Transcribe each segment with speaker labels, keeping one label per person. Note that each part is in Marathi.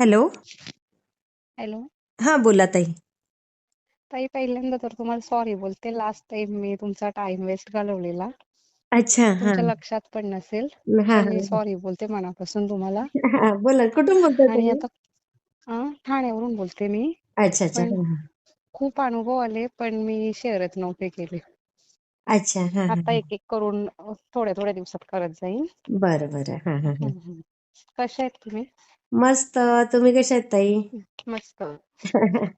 Speaker 1: हॅलो.
Speaker 2: हॅलो.
Speaker 1: हा बोला ताई.
Speaker 2: ताई पहिल्यांदा तर तुम्हाला सॉरी बोलते. लास्ट टाइम मी तुमचा टाइम वेस्ट घालवलेला.
Speaker 1: अच्छा हा.
Speaker 2: तुमच्या लक्षात पण नसेल.
Speaker 1: हा
Speaker 2: तर मी
Speaker 1: हा
Speaker 2: सॉरी बोलते मनापासून तुम्हाला.
Speaker 1: हा बोला कुठून बोलताय
Speaker 2: आणि
Speaker 1: तुम्ही?
Speaker 2: आता अं, ठाण्यावरून बोलते मी.
Speaker 1: अच्छा अच्छा.
Speaker 2: पण
Speaker 1: हा, हा.
Speaker 2: खूप अनुभव आले पण मी शेअरच नव्हते केले.
Speaker 1: अच्छा हा हा
Speaker 2: आता
Speaker 1: हा.
Speaker 2: एक एक करून अं, थोड्या थोड्या दिवसात करत जाईन.
Speaker 1: बरं बरं. हा हा हा.
Speaker 2: हम्म, हम्म. कशा आहेत तुम्ही?
Speaker 1: मस्त. तुम्ही कशा आहेत ताई?
Speaker 2: मस्त.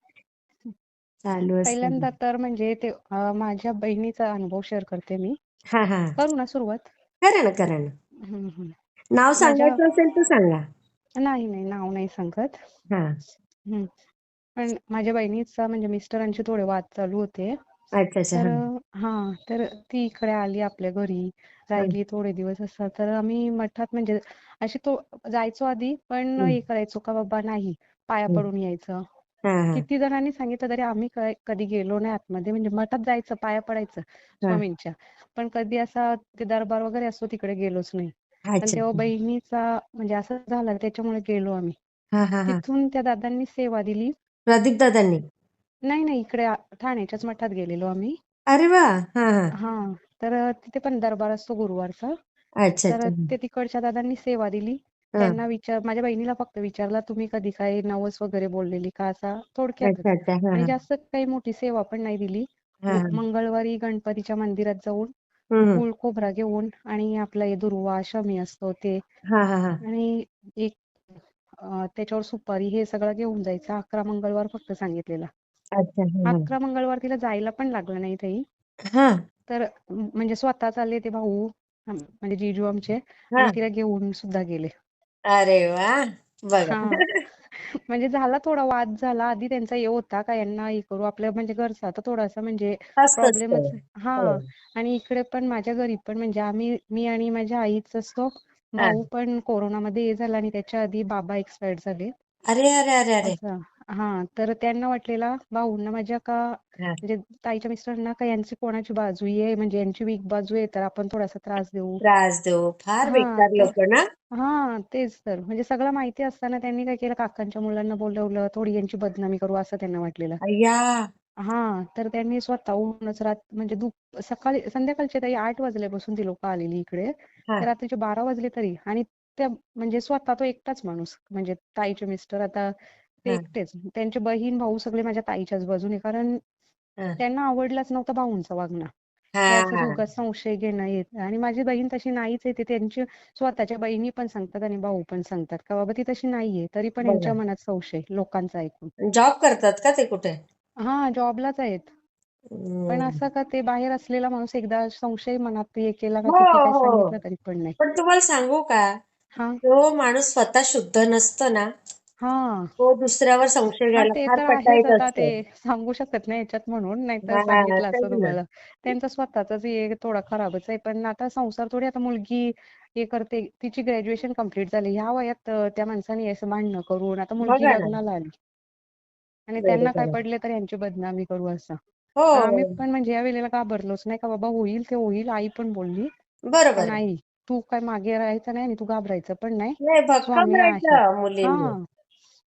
Speaker 1: चालू असतं.
Speaker 2: पहिल्यांदा तर म्हणजे ते अं, माझ्या बहिणीचा अनुभव शेअर करते मी.
Speaker 1: हा हा.
Speaker 2: करू ना सुरुवात?
Speaker 1: करा ना करा ना.
Speaker 2: हम्म, हम्म.
Speaker 1: नाव
Speaker 2: माझ्या
Speaker 1: सांगायचं असेल तर सांगा.
Speaker 2: नाही नाही. नाव नाही सांगत.
Speaker 1: हा.
Speaker 2: हम्म. पण माझ्या बहिणीचा म्हणजे मिस्टरांचे थोडे वाद चालू होते.
Speaker 1: अच्छा अच्छा.
Speaker 2: तर
Speaker 1: हा.
Speaker 2: हा तर ती इकडे आली आपल्या घरी.
Speaker 1: हा.
Speaker 2: राहिली थोडे दिवस असं तर आम्ही मठात म्हणजे अशी तो जायचो आधी पण हे. करायचो का बाबा नाही. पाया. पडून यायचं.
Speaker 1: हा हा.
Speaker 2: किती जणांनी सांगितलं तरी आम्ही कधी गेलो नाही आतमध्ये. म्हणजे मठात जायचं पाया पडायचं
Speaker 1: हा.
Speaker 2: स्वामींच्या. पण कधी असा ते दरबार वगैरे असतो तिकडे गेलोच नाही. पण
Speaker 1: अच्छा.
Speaker 2: तेव्हा बहिणीचा म्हणजे असं झालं त्याच्यामुळे गेलो आम्ही.
Speaker 1: हा हा हा.
Speaker 2: तिथून त्या दादांनी सेवा दिली.
Speaker 1: प्रदीप दादांनी?
Speaker 2: नाही नाही इकडे आ- ठाण्याच्याच मठात गेलेलो आम्ही.
Speaker 1: अरे वा! हा हा.
Speaker 2: हा तर तिथे पण दरबार असतो गुरुवारचा.
Speaker 1: अच्छा
Speaker 2: तर
Speaker 1: अच्छा
Speaker 2: ते तिकडच्या दादांनी सेवा दिली.
Speaker 1: हा.
Speaker 2: त्यांना विचार माझ्या बहिणीला फक्त विचारला तुम्ही कधी काही नवस वगैरे बोललेली का असा? थोडक्यातच
Speaker 1: अच्छा अच्छा. हा
Speaker 2: आणि
Speaker 1: हा.
Speaker 2: जास्त काही मोठी सेवा पण नाही दिली.
Speaker 1: हा हा.
Speaker 2: मंगळवारी गणपतीच्या मंदिरात जाऊन
Speaker 1: हम्म
Speaker 2: गुळ खोबरा घेऊन आणि आपलं हे दुर्वा शमी असतो ते.
Speaker 1: हा हा हा.
Speaker 2: आणि एक अं, त्याच्यावर सुपारी हे सगळं घेऊन जायचं. अकरा मंगळवार फक्त सांगितलेला.
Speaker 1: अच्छा हा
Speaker 2: अकरा मंगळवार तिला जायला पण लागलं नाही ताई.
Speaker 1: हा.
Speaker 2: तर म्हणजे स्वतः चालले ते भाऊ म्हणजे जिजू आमचे
Speaker 1: हा.
Speaker 2: आणि तिला घेऊन सुद्धा गेले.
Speaker 1: अरे बघा.
Speaker 2: हा. म्हणजे झाला थोडा वाद झाला. आधी त्यांचा हे होता का यांना हे करू? आपल्या म्हणजे घरचा तर थोडासा म्हणजे प्रॉब्लेमच हा.
Speaker 1: हो.
Speaker 2: आणि इकडे पण माझ्या घरी पण म्हणजे आम्ही मी आणि माझ्या आईच असतो.
Speaker 1: हा.
Speaker 2: भाऊ पण कोरोनामध्ये हे झाला आणि त्याच्या आधी बाबा एक्सपायर्ड झाले.
Speaker 1: अरे अरे अरे अरे.
Speaker 2: असं. हा तर त्यांना वाटलेला भाऊंना माझ्या का
Speaker 1: हा.
Speaker 2: म्हणजे ताईच्या मिस्टरांना का यांची कोणाची बाजू आहे म्हणजे यांची वीक बाजू आहे तर आपण थोडासा त्रास देऊ.
Speaker 1: त्रास देऊ. फार
Speaker 2: हा
Speaker 1: बेकार
Speaker 2: तर
Speaker 1: लोक ना?
Speaker 2: हा तेच तर. म्हणजे सगळं माहिती असताना त्यांनी काय केलं? काकांच्या मुलांना बोलवलं थोडी यांची बदनामी करू असं त्यांना वाटलेलं.
Speaker 1: अय्या!
Speaker 2: हा तर त्यांनी स्वतःहूनच रात म्हणजे दुप सकाळी संध्याकाळचे ताई आठ वाजल्यापासून ती लोक आलेली इकडे.
Speaker 1: हा.
Speaker 2: तर रात्रीचे बारा वाजले तरी. आणि त्या म्हणजे स्वतः तो एकटाच माणूस. म्हणजे ताईचे मिस्टर आता ते
Speaker 1: हा.
Speaker 2: एकटेच. त्यांचे बहीण भाऊ सगळे माझ्या ताईच्याच बाजूने कारण
Speaker 1: हा.
Speaker 2: त्यांना आवडलाच नव्हतं भाऊंचं वागणं.
Speaker 1: हा
Speaker 2: हे
Speaker 1: हा.
Speaker 2: उगाच संशय घेणं येत आणि माझी बहीण तशी नाहीच आहे. ते त्यांची स्वतःच्या बहिणी पण सांगतात आणि भाऊ पण सांगतात. का बाबा ती तशी नाहीये. तरी पण यांच्या मनात संशय लोकांचा ऐकून.
Speaker 1: जॉब करतात का ते कुठे?
Speaker 2: हा जॉबलाच आहेत. पण. असं का ते बाहेर असलेला माणूस एकदा संशय मनात हे केला का
Speaker 1: हो
Speaker 2: किती काही
Speaker 1: हो.
Speaker 2: सांगितलं तरी पण नाही.
Speaker 1: पण तुम्हाला सांगू का?
Speaker 2: हा.
Speaker 1: जो माणूस स्वतः शुद्ध नसतो ना
Speaker 2: हा.
Speaker 1: तो दुसऱ्यावर संशय
Speaker 2: हा
Speaker 1: घ्यायला
Speaker 2: ते
Speaker 1: फार
Speaker 2: तर आहेच
Speaker 1: पटाईत
Speaker 2: आता ते
Speaker 1: असतो
Speaker 2: सांगू शकत नाही याच्यात म्हणून नाहीतर
Speaker 1: हा
Speaker 2: सांगितलं
Speaker 1: तेच
Speaker 2: असतं
Speaker 1: ना.
Speaker 2: तुम्हाला. त्यांचा स्वतःचाच हे थोडा खराबच आहे पण आता संसार थोडी आता मुलगी हे करते तिची ग्रॅज्युएशन कंप्लीट झाली. ह्या वयात अं, त्या माणसाने असं भांडणं करून आता मुलगी
Speaker 1: बघा ना.
Speaker 2: लग्नाला आली. आणि त्यांना काय
Speaker 1: बरोबर आहे.
Speaker 2: पडले तर यांची बदनामी करू असं.
Speaker 1: हो
Speaker 2: तर आम्ही पण म्हणजे या वेळेला घाबरलोच नाही का बाबा होईल ते होईल आई पण बोलली. का
Speaker 1: बरोबर. आहे
Speaker 2: नाही तू काय मागे राहायचं नाही आणि तू घाबरायचं पण नाही.
Speaker 1: नाही भक्कम
Speaker 2: स्वामी आहे
Speaker 1: राहायचं
Speaker 2: हा.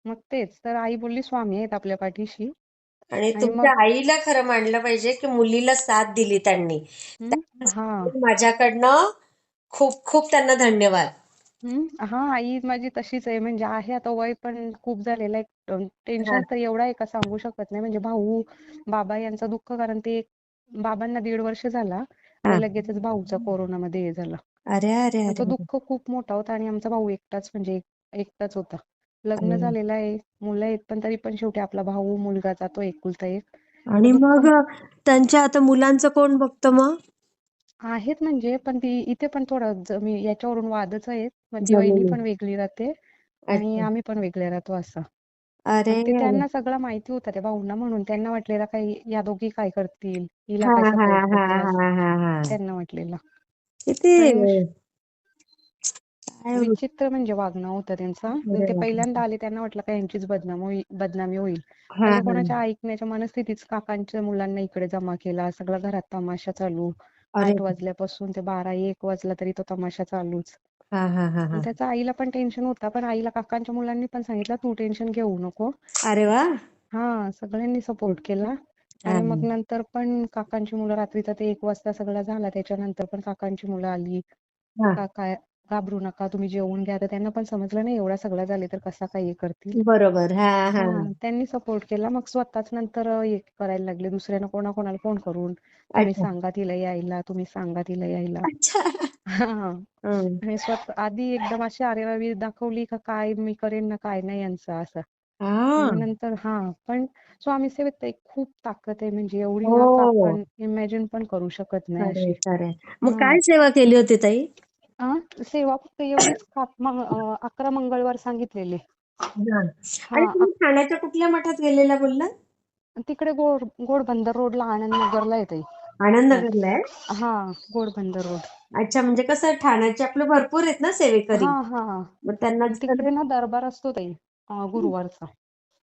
Speaker 2: मग तेच तर आई बोलली स्वामी आहेत आपल्या पाठीशी.
Speaker 1: आणि
Speaker 2: आणि मग
Speaker 1: तुमच्या आईला खरं मानलं पाहिजे की मुलीला साथ दिली त्यांनी.
Speaker 2: हा?
Speaker 1: त्यासाठी माझ्याकडनं खूप खूप त्यांना धन्यवाद.
Speaker 2: हा? आई माझी तशीच आहे. म्हणजे आहे आता वय पण खूप झालेलं आहे.
Speaker 1: हा.
Speaker 2: टेन्शन तर एवढं आहे का सांगू शकत नाही. म्हणजे भाऊ बाबा यांचं दुःख कारण ते बाबांना दीड वर्ष झाला
Speaker 1: हा.
Speaker 2: आणि लगेचच भाऊचा कोरोनामध्ये हे झाला.
Speaker 1: अरे अरे
Speaker 2: तो दुःख खूप मोठा होता आणि आमचा भाऊ एकटाच म्हणजे एक- एकटाच होता. लग्न झालेलं आहे. मुलं आहेत पण तरी पण शेवटी आपला भाऊ मुलगा जातो एकुलता एक.
Speaker 1: आणि मग त्यांच्या आता मुलांचं कोण बघतं मग?
Speaker 2: आहेत म्हणजे पण ती इथे पण थोडं जमी याच्यावरून वादच आहेत. ती वहिनी पण वेगळी राहते आणि
Speaker 1: अच्छा.
Speaker 2: आम्ही पण वेगळे राहतो असं.
Speaker 1: अरे.
Speaker 2: ते त्यांना सगळं माहिती होतं त्या भाऊंना म्हणून. त्यांना वाटलेलं काही या दोघी काय करतील? हिला
Speaker 1: हा
Speaker 2: काय
Speaker 1: हा
Speaker 2: सपोर्ट
Speaker 1: हा
Speaker 2: करतील असं.
Speaker 1: हा हा. हा
Speaker 2: त्यांना वाटलेलं.
Speaker 1: किती
Speaker 2: आणि
Speaker 1: काय
Speaker 2: विचित्र म्हणजे वागणं होतं त्यांचं.
Speaker 1: अरे
Speaker 2: ते. पहिल्यांदा आले त्यांना वाटलं का यांचीच बदनामी होईल बदनामी होईल. कोणाच्या ऐकण्याच्या मनस्थितीच काकांच्या मुलांना इकडे जमा केला सगळा घरात तमाशा चालू. आठ वाजल्यापासून ते बारा एक वाजला तरी तो तमाशा चालूच.
Speaker 1: हा हा हा हा.
Speaker 2: त्याचं आईला पण टेन्शन होता पण आईला काकांच्या मुलांनी पण सांगितलं तू टेन्शन घेऊ नको.
Speaker 1: अरे वा.
Speaker 2: हा सगळ्यांनी सपोर्ट केला. आणि मग नंतर पण काकांची मुलं रात्रीचा ते एक वाजता सगळं झाला त्याच्यानंतर पण काकांची मुलं आली.
Speaker 1: हा.
Speaker 2: घाबरू नका तुम्ही जेवून घ्या. तर त्यांना पण समजलं नाही एवढा सगळं झाले तर कसा काय हे करतील.
Speaker 1: बरोबर. हा हा.
Speaker 2: हा त्यांनी सपोर्ट केला. मग स्वतःच नंतर हे करायला लागले. दुसऱ्यानं कोणा कोणाला फोन करून तुम्ही
Speaker 1: अच्छा.
Speaker 2: सांगा तिला यायला तुम्ही सांगा तिला यायला.
Speaker 1: अच्छा.
Speaker 2: हा. आणि स्वतः आधी एकदम अशी आरेरावी दाखवली का काय मी करेन ना काय नाही यांचं असं.
Speaker 1: हा.
Speaker 2: मग नंतर हा. पण स्वामी सेवेत ताई खूप ताकद आहे. म्हणजे एवढी ना का
Speaker 1: हो.
Speaker 2: आपण इमॅजिन पण करू शकत नाही अशी.
Speaker 1: मग
Speaker 2: हा.
Speaker 1: काय सेवा केली होती ताई?
Speaker 2: आ? सेवा फक्त एवढीच मग अं, अकरा मंगळवार सांगितलेले.
Speaker 1: हा.
Speaker 2: हा
Speaker 1: आणि तुम्ही ठाण्याच्या कुठल्या मठात गेलेला बोलला?
Speaker 2: तिकडे गोड गोडबंदर रोडला आनंद नगरला येते
Speaker 1: आनंद नगरला आहे?
Speaker 2: हा गोडबंदर रोड.
Speaker 1: अच्छा म्हणजे कसं ठाण्याचे आपले भरपूर आहेत ना सेवेकरी?
Speaker 2: हा हा.
Speaker 1: मग त्यांना
Speaker 2: तिकडे ना दरबार असतो ताई अं, गुरुवारचा.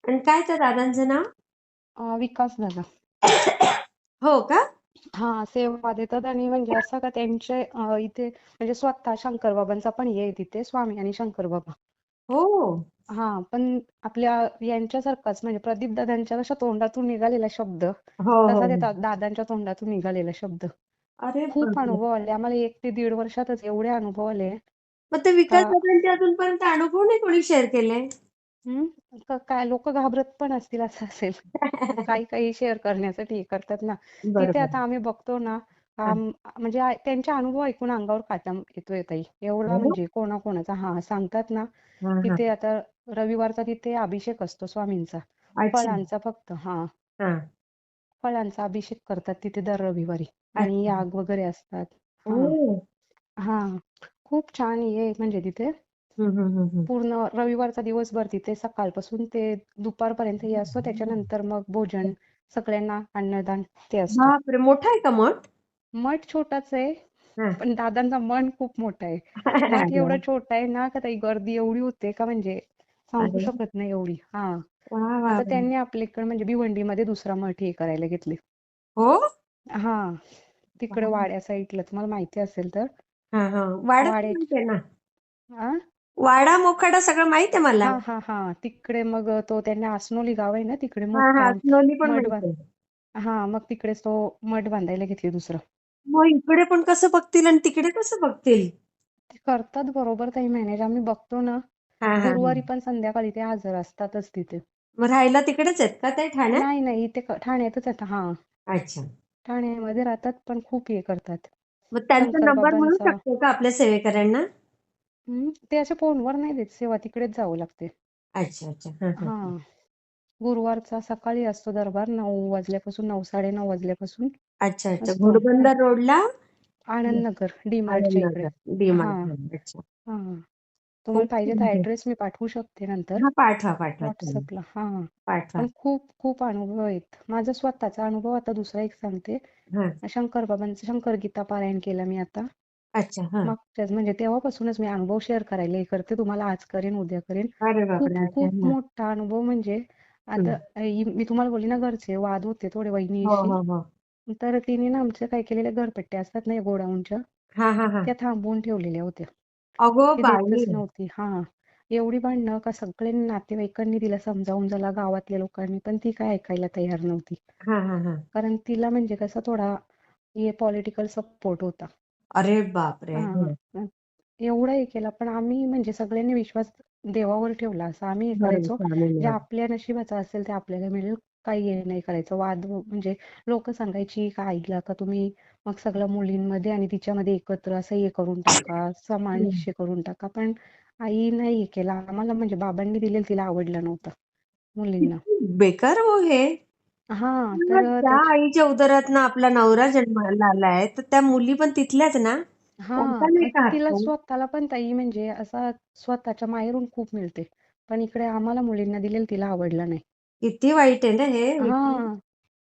Speaker 1: आणि काय त्या दादांचं नाव?
Speaker 2: अं, विकास दादा.
Speaker 1: हो का?
Speaker 2: हा सेवा देतात आणि म्हणजे असं का त्यांचे अं, इथे म्हणजे स्वतः शंकर बाबांचा पण हे आहे तिथे स्वामी आणि शंकर बाबा
Speaker 1: हो.
Speaker 2: हा पण आपल्या यांच्यासारखाच म्हणजे प्रदीप दादांच्या कशा तोंडातून निघालेला शब्द.
Speaker 1: हो हो.
Speaker 2: तसा
Speaker 1: हो.
Speaker 2: दा- दादांच्या तोंडातून निघालेला शब्द.
Speaker 1: अरे
Speaker 2: खूप
Speaker 1: बापरे.
Speaker 2: अनुभव आले. आम्हाला एक ते दीड वर्षातच एवढे अनुभव आले.
Speaker 1: मग ते विकास
Speaker 2: का-
Speaker 1: दादांचे अजूनपर्यंत अनुभव नाही कोणी शेअर केले?
Speaker 2: हम्म क- काय लोक घाबरत पण असतील असं असेल. काही काही शेअर करण्यासाठी हे करतात ना. तिथे
Speaker 1: बरोबर.
Speaker 2: आता आम्ही बघतो ना आम- म्हणजे आ- त्यांचे अनुभव ऐकून अंगावर काटा येतोय ताई. एवढा
Speaker 1: हो?
Speaker 2: म्हणजे कोणाकोणाचा हा सांगतात ना
Speaker 1: हा, हा.
Speaker 2: तिथे आता रविवारचा तिथे अभिषेक असतो स्वामींचा.
Speaker 1: अच्छा.
Speaker 2: फळांचा फक्त हा.
Speaker 1: हा.
Speaker 2: फळांचा अभिषेक करतात तिथे दर रविवारी. आणि
Speaker 1: अच्छा.
Speaker 2: याग वगैरे असतात. हा.
Speaker 1: ओ.
Speaker 2: हा. खूप छान ये म्हणजे तिथे. पूर्ण रविवारचा दिवसभर तिथे सकाळपासून ते दुपारपर्यंत हे असतो त्याच्यानंतर मग भोजन सगळ्यांना अन्नदान ते असतं.
Speaker 1: बापरे मोठा आहे का मठ?
Speaker 2: मठ छोटाच आहे
Speaker 1: हा.
Speaker 2: पण दादांचा मन खूप मोठा आहे. मठ एवढं. छोटं आहे ना का ताई गर्दी एवढी होते का म्हणजे सांगू
Speaker 1: अरे.
Speaker 2: शकत नाही एवढी. हा.
Speaker 1: वा, वा,
Speaker 2: आता
Speaker 1: वा.
Speaker 2: त्यांनी आपल्याकडे म्हणजे भिवंडीमध्ये दुसरा मठ हे करायला घेतले.
Speaker 1: हो?
Speaker 2: हा. तिकडे. वाड्या साईडला तुम्हाला माहिती असेल तर.
Speaker 1: हा हा. तर ना?
Speaker 2: हा
Speaker 1: वाडा मोखाडा सगळं माहीत आहे मला.
Speaker 2: हा हा हा. तिकडे मग तो त्यांनी आसनोली गाव आहे ना तिकडे
Speaker 1: हा हा.
Speaker 2: मोठा
Speaker 1: पण
Speaker 2: मठ
Speaker 1: माहीत
Speaker 2: बांध
Speaker 1: आहे
Speaker 2: हा मग तिकडेच तो मठ बांधायला घेतली दुसरं.
Speaker 1: मग इकडे पण कसं बघतील आणि तिकडे कसं बघतील?
Speaker 2: ते करतात बरोबर ताई मॅनेज. आम्ही बघतो ना.
Speaker 1: हा हा हा.
Speaker 2: गुरुवारी पण संध्याकाळी ते हजर असतातच तिथे.
Speaker 1: मग राहायला तिकडेच आहेत का ते ठाण्यात?
Speaker 2: नाही नाही. इथे क- ठाण्यातच आता हा.
Speaker 1: अच्छा.
Speaker 2: ठाण्यामध्ये राहतात पण खूप हे करतात.
Speaker 1: मग त्यांचा
Speaker 2: शंकर
Speaker 1: नंबर मिळू
Speaker 2: बाबांचा
Speaker 1: शकतो का आपल्या सेवेकऱ्यांना?
Speaker 2: ते असे फोनवर नाही देत सेवा तिकडेच जावं लागते.
Speaker 1: अच्छा अच्छा. हा हा
Speaker 2: हा. गुरुवारचा सकाळी असतो दरबार नऊ वाजल्यापासून नऊ साडेनऊ वाजल्यापासून.
Speaker 1: अच्छा अच्छा.
Speaker 2: असतो
Speaker 1: घोडबंदर रोडला?
Speaker 2: आनंद नगर डी मार्टच्या इकडे.
Speaker 1: आनंदनगर डी
Speaker 2: हा.
Speaker 1: मार्ट अच्छा.
Speaker 2: हा. तुम्हाला पाहिजे तर. ऍड्रेस मी पाठवू शकते नंतर.
Speaker 1: हा पाठवा पाठवा चालेल.
Speaker 2: व्हॉट्सअपला हा.
Speaker 1: पाठवा.
Speaker 2: पण खूप खूप अनुभव आहेत. माझा स्वतःचा अनुभव आता दुसरा एक सांगते.
Speaker 1: हा.
Speaker 2: शंकर बाबांचं शंकर गीता पारायण केलं मी आता.
Speaker 1: अच्छा हा.
Speaker 2: मागच्याच म्हणजे तेव्हापासूनच मी अनुभव शेअर करायला हे करते. तुम्हाला आज करेन उद्या करेन.
Speaker 1: अरे
Speaker 2: खूप
Speaker 1: बापरे अच्छा
Speaker 2: खूप
Speaker 1: हा.
Speaker 2: मोठा अनुभव म्हणजे आता मी तुम्हाला बोलली ना घरचे वाद होते थोडे
Speaker 1: हो
Speaker 2: वहिनीशी.
Speaker 1: हो हो.
Speaker 2: तर तिने ना आमच्या काय केलेल्या घरपट्ट्या असतात ना गोडाऊनच्या
Speaker 1: हा हा हा.
Speaker 2: त्या थांबवून ठेवलेल्या होत्या.
Speaker 1: अगो
Speaker 2: ती
Speaker 1: बाई.
Speaker 2: देतच नव्हती. हा. एवढी भांडणं का सगळ्यांनी नातेवाईकांनी तिला समजावून झाला गावातल्या लोकांनी पण ती काय ऐकायला तयार नव्हती.
Speaker 1: हा हा हा.
Speaker 2: कारण तिला म्हणजे कसा थोडा हे पॉलिटिकल सपोर्ट होता.
Speaker 1: अरे बापरे.
Speaker 2: हा
Speaker 1: हं.
Speaker 2: एवढा हे केला. पण आम्ही म्हणजे सगळ्यांनी विश्वास देवावर ठेवला. असं आम्ही हे करायचो. जे आपल्या नशिबाचं असेल ते आपल्याला मिळेल. काही हे नाही करायचं. वाद म्हणजे लोक सांगायची का आईला? का तुम्ही मग सगळं मुलींमध्ये आणि तिच्यामध्ये एकत्र असं हे करून टाका. समान
Speaker 1: हं.
Speaker 2: करून टाका. पण आई नाही हे केलं. आम्हाला म्हणजे बाबांनी दिलेलं तिला आवडलं नव्हतं. मुलींना.
Speaker 1: बेकार हो हे.
Speaker 2: हा
Speaker 1: मग
Speaker 2: तर
Speaker 1: त्या आईच्या उदरातनं आपला नवरा जन्माला आलाय तर त्या मुली पण तिथल्याच ना?
Speaker 2: हा
Speaker 1: नाही
Speaker 2: तिला
Speaker 1: हक्क
Speaker 2: स्वतःला पण ताई म्हणजे असा स्वतःच्या माहेरून खूप मिळते पण इकडे आम्हाला मुलींना दिलेलं तिला आवडलं नाही.
Speaker 1: किती वाईट आहे ना हे
Speaker 2: हा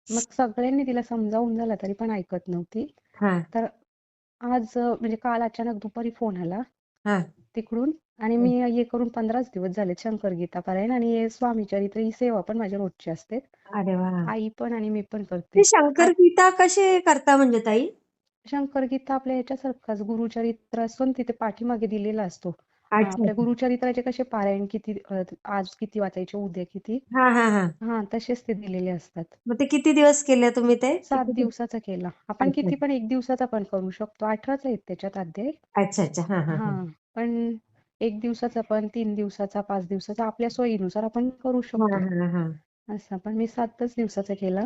Speaker 2: मग सगळ्यांनी तिला समजावून झालं तरी पण ऐकत नव्हती.
Speaker 1: हा.
Speaker 2: तर आज अं, म्हणजे काल अचानक दुपारी फोन आला
Speaker 1: हा.
Speaker 2: तिकडून आणि मी हे. करून पंधराच दिवस झाले शंकर गीता पारायण आणि हे स्वामी चरित्र ही सेवा पण माझ्या रोजची असते.
Speaker 1: अरे वा.
Speaker 2: आई पण आणि मी पण करते.
Speaker 1: ते शंकर गीता कसे करता म्हणजे ताई?
Speaker 2: शंकर गीता आपल्या ह्याच्यासारखाच गुरुचरित्र असतो ना तिथे पाठीमागे दिलेला असतो.
Speaker 1: अच्छा.
Speaker 2: आपल्या गुरुचरित्राचे कसे पारायण किती अं, आज किती वाचायचे उद्या किती?
Speaker 1: हा हा हा.
Speaker 2: हा तसेच ते दिलेले असतात.
Speaker 1: मग ते किती दिवस केले तुम्ही ते?
Speaker 2: सात
Speaker 1: किती
Speaker 2: दिवसाचा केला. आपण
Speaker 1: अच्छा.
Speaker 2: किती पण एक दिवसाचा पण करू शकतो. अठराच आहेत त्याच्यात अध्याय.
Speaker 1: अच्छा अच्छा. हा हा
Speaker 2: हा.
Speaker 1: हा
Speaker 2: पण एक दिवसाचा पण तीन दिवसाचा पाच दिवसाचा आपल्या सोयीनुसार आपण करू शकतो. असं पण मी सातच दिवसाचा केला.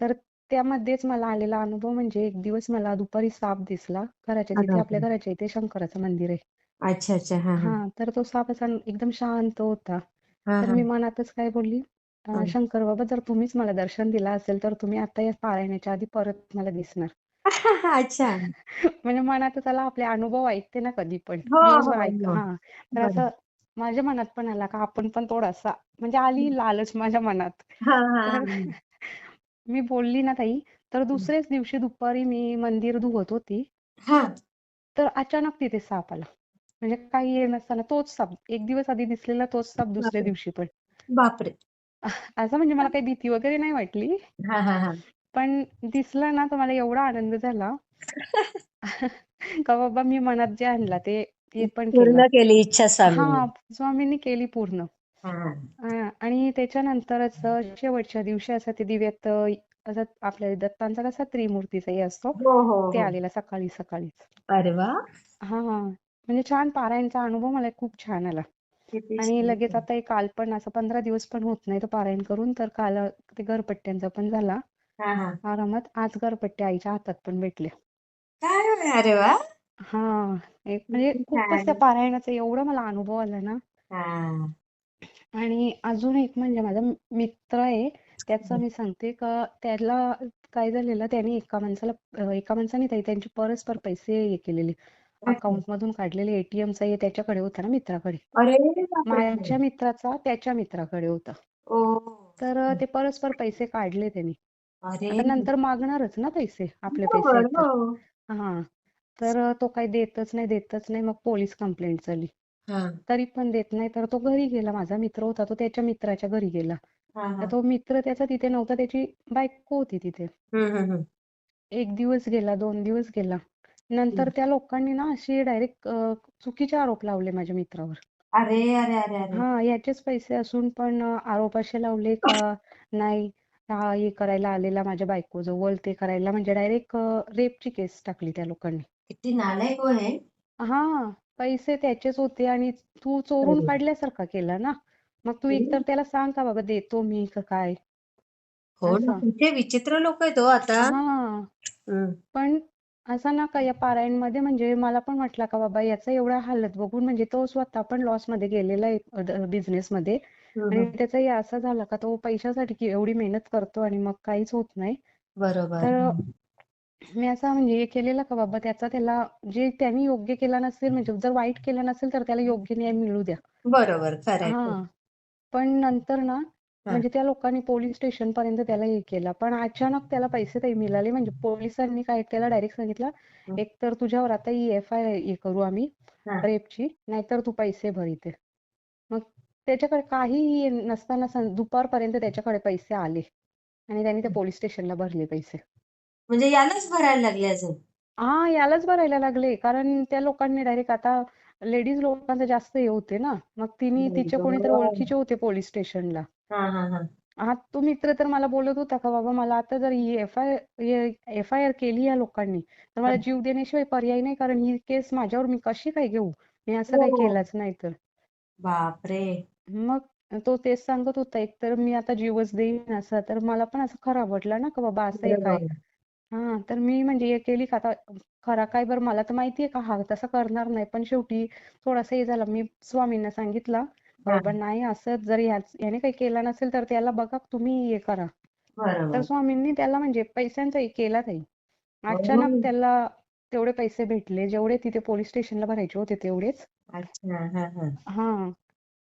Speaker 2: तर त्यामध्येच मला आलेला अनुभव म्हणजे एक दिवस मला दुपारी साप दिसला. घराच्या तिथे आपल्या. घराच्या इथे शंकराचं मंदिर आहे.
Speaker 1: अच्छा अच्छा. हा
Speaker 2: तर तो साप असा एकदम शांत होता.
Speaker 1: हा
Speaker 2: तर मी मनातच काय बोलली. शंकर बाबा जर तुम्हीच मला दर्शन दिलं असेल तर तुम्ही आता या पारायणाच्या आधी परत मला दिसणार.
Speaker 1: अच्छा.
Speaker 2: म्हणजे मनातच आला आपले अनुभव ऐकते ना कधी पण.
Speaker 1: हो
Speaker 2: दिवसभर
Speaker 1: हो
Speaker 2: ऐक
Speaker 1: हो.
Speaker 2: तर असं माझ्या मनात पण आला का आपण पण थोडासा म्हणजे आली लालच माझ्या मनात.
Speaker 1: हा हा
Speaker 2: तर
Speaker 1: हा.
Speaker 2: मी बोलली ना ताई तर दुसऱ्याच दिवशी दुपारी मी मंदिर धुवत होती.
Speaker 1: हा.
Speaker 2: तर अचानक तिथे साप आला. म्हणजे काही हे नसताना तोच साप एक दिवस आधी दिसलेला तोच साप दुसऱ्या
Speaker 1: बापरे.
Speaker 2: दिवशी पण.
Speaker 1: बापरे.
Speaker 2: असं म्हणजे मला काही भीती वगैरे नाही वाटली.
Speaker 1: हा हा हा.
Speaker 2: पण दिसला ना तर मला एवढा आनंद झाला. का बाबा मी मनात जे आणला ते ते पण
Speaker 1: पूर्ण केली. इच्छा स्वामींनी.
Speaker 2: हा स्वामींनी केली पूर्ण. आणि त्याच्यानंतरच शेवटच्या दिवशी असं ते दिव्यात असं आपल्या दत्तांचा कसा त्रिमूर्तीचा हे असतो
Speaker 1: हो हो
Speaker 2: ते
Speaker 1: हो
Speaker 2: आलेला सकाळी सकाळीच
Speaker 1: अरे वा.
Speaker 2: हा म्हणजे छान पारायणचा अनुभव मला खूप छान आला. आणि लगेच. आता एक काल पण असं पंधरा दिवस पण होत नाही तर पारायण करून तर काल ते घरपट्ट्यांचा पण झाला.
Speaker 1: हा हा.
Speaker 2: आरामात आज घरपट्ट्या आईच्या हातात पण भेटल्या.
Speaker 1: काय अरे वा.
Speaker 2: हा एक म्हणजे खूपच त्या पारायणाचा एवढा मला अनुभव आला ना.
Speaker 1: हा.
Speaker 2: आणि अजून एक म्हणजे माझा मित्र आहे त्याचं मी सांगते का त्याला काय झालेलं त्याने एका माणसाला एका माणसाने ताई त्यांचे परस्पर पैसे हे केलेले. अकाउंट मधून काढलेले एटीएमचा हे त्याच्याकडे होता ना मित्राकडे. माझ्या मित्राचा त्याच्या मित्राकडे होता. तर ते परस्पर पैसे काढले त्यांनी.
Speaker 1: अरे
Speaker 2: आता नंतर मागणारच ना पैसे आपले पैसे
Speaker 1: बरोबर हो
Speaker 2: हा तर अं, तो काही देतच नाही देतच नाही मग पोलीस कंप्लेंट झाली.
Speaker 1: हा.
Speaker 2: तरी पण देत नाही तर तो घरी गेला माझा मित्र होता तो त्याच्या मित्राच्या घरी गेला.
Speaker 1: हा हा.
Speaker 2: तर तो मित्र त्याचा तिथे नव्हता त्याची बायको होती तिथे. एक दिवस गेला दोन दिवस गेला. नंतर त्या लोकांनी ना अशी डायरेक्ट चुकीचे आरोप लावले माझ्या मित्रावर.
Speaker 1: अरे अरे अरे अरे.
Speaker 2: हा याचेच पैसे असून पण अं, आरोप असे लावले का? नाही. हा हे करायला आलेला माझ्या बायकोजवळ ते करायला म्हणजे डायरेक्ट रेपची केस टाकली त्या लोकांनी.
Speaker 1: किती नालायक हो हे.
Speaker 2: हा पैसे त्याचेच होते आणि तू चोरून काढल्यासारखा केला ना. मग तू एकतर त्याला सांग का बाबा देतो मी का काय?
Speaker 1: हो ना
Speaker 2: असं.
Speaker 1: किती विचित्र लोक आहेत हो आता.
Speaker 2: हा.
Speaker 1: हम्म.
Speaker 2: पण असं ना का या पारायणमध्ये म्हणजे मला पण वाटलं का बाबा याचा एवढा हालत बघून म्हणजे तो स्वतः पण लॉसमध्ये गेलेला आहे बिझनेस मध्ये. आणि
Speaker 1: हम्म.
Speaker 2: त्याचा हे असं झालं का तो पैशासाठी की एवढी मेहनत करतो आणि मग काहीच होत नाही
Speaker 1: बरोबर
Speaker 2: तर मी असं म्हणजे हे केलेलं का बाबा त्याचा त्याला जे त्यांनी योग्य केला नसेल म्हणजे जर वाईट केलं नसेल तर त्याला योग्य न्याय मिळू द्या
Speaker 1: बरोबर
Speaker 2: हा पण नंतर ना
Speaker 1: हा.
Speaker 2: म्हणजे त्या लोकांनी पोलीस स्टेशन पर्यंत त्याला हे केलं पण अचानक त्याला पैसे काही मिळाले म्हणजे पोलिसांनी काय त्याला डायरेक्ट सांगितलं
Speaker 1: हं.
Speaker 2: एक तर तुझ्यावर आता ही एफ आय हे करू आम्ही
Speaker 1: हा.
Speaker 2: रेपची नाहीतर तू पैसे भर इथे त्याच्याकडे काहीही नसताना दुपारपर्यंत त्याच्याकडे पैसे आले. आणि त्यांनी त्या पोलीस स्टेशनला भरले पैसे.
Speaker 1: म्हणजे यालाच भरायला लागले अजून?
Speaker 2: हा यालाच भरायला लागले. कारण त्या लोकांनी डायरेक्ट आता लेडीज लोकांचं जास्त हे होते ना. मग तिने तिचे कोणीतरी. ओळखीचे होते पोलीस स्टेशनला.
Speaker 1: हा हा हा.
Speaker 2: हा तो मित्र तर मला बोलत होता का बाबा मला आता जर ही F I F I R केली या लोकांनी तर मला जीव देण्याशिवाय पर्याय नाही कारण ही केस माझ्यावर मी कशी काय घेऊ? मी असं काही
Speaker 1: हो.
Speaker 2: केलंच नाही तर.
Speaker 1: बापरे!
Speaker 2: मग तो तेच सांगत होता एक तर मी आता जीवच देईन असं तर मला पण असं खराब वाटलं ना का बाबा असं आहे काय हा तर मी म्हणजे हे केली का आता खरा काय बरं मला तर माहितीये का? हा तसं करणार नाही पण शेवटी थोडासा हे झाला मी स्वामींना सांगितलं
Speaker 1: हा.
Speaker 2: बाबा नाही असं जर याने काही केलं नसेल तर त्याला बघा तुम्ही हे करा. तर स्वामींनी त्याला म्हणजे पैशांचा हे केला ताई
Speaker 1: हो.
Speaker 2: अचानक त्याला तेवढे पैसे भेटले जेवढे तिथे पोलीस स्टेशनला भरायचे होते तेवढेच.
Speaker 1: हा हा.
Speaker 2: हा.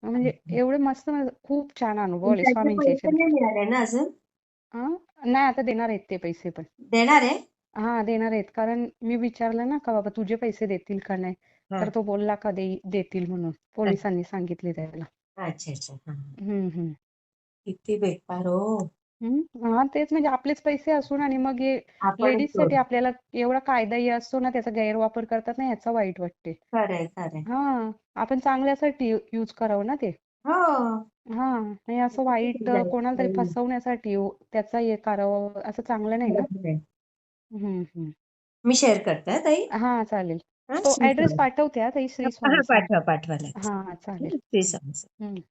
Speaker 2: म्हणजे एवढे मस्त खूप छान अनुभव आले
Speaker 1: पैसे
Speaker 2: याच्याने
Speaker 1: नाही मिळाले ना अजून?
Speaker 2: हा नाही आता देणार आहेत ते पैसे पण.
Speaker 1: देणार आहे?
Speaker 2: हा देणार आहेत. कारण मी विचारलं ना का बाबा तुझे पैसे देतील का नाही. तर तो बोलला का दे देतील म्हणून. पोलिसांनी सांगितले त्याला.
Speaker 1: अच्छा अच्छा. हा.
Speaker 2: हम्म हम्म.
Speaker 1: किती बेकार हो.
Speaker 2: हा तेच म्हणजे आपलेच पैसे असून आणि मग हे
Speaker 1: लेडीजसाठी
Speaker 2: आपल्याला एवढा कायदाही असतो ना त्याचा गैरवापर करतात ना ह्याचा वाईट वाटते. हा आपण चांगल्यासाठी यूज करावं ना ते.
Speaker 1: हो.
Speaker 2: हा नाही असं वाईट अ, कोणाला तरी फसवण्यासाठी त्याचा हे करावं असं चांगलं नाही ना. हम्म
Speaker 1: मी शेअर करते हा, ताई.
Speaker 2: हा चालेल.
Speaker 1: हा,
Speaker 2: तो
Speaker 1: श्री
Speaker 2: ऍड्रेस
Speaker 1: स्वामी.
Speaker 2: पाठवते हा ताई श्री
Speaker 1: हा,
Speaker 2: स्वामी.
Speaker 1: पाठवा पाठवा
Speaker 2: हा चालेल.
Speaker 1: श्री स्वामी
Speaker 2: हम्म.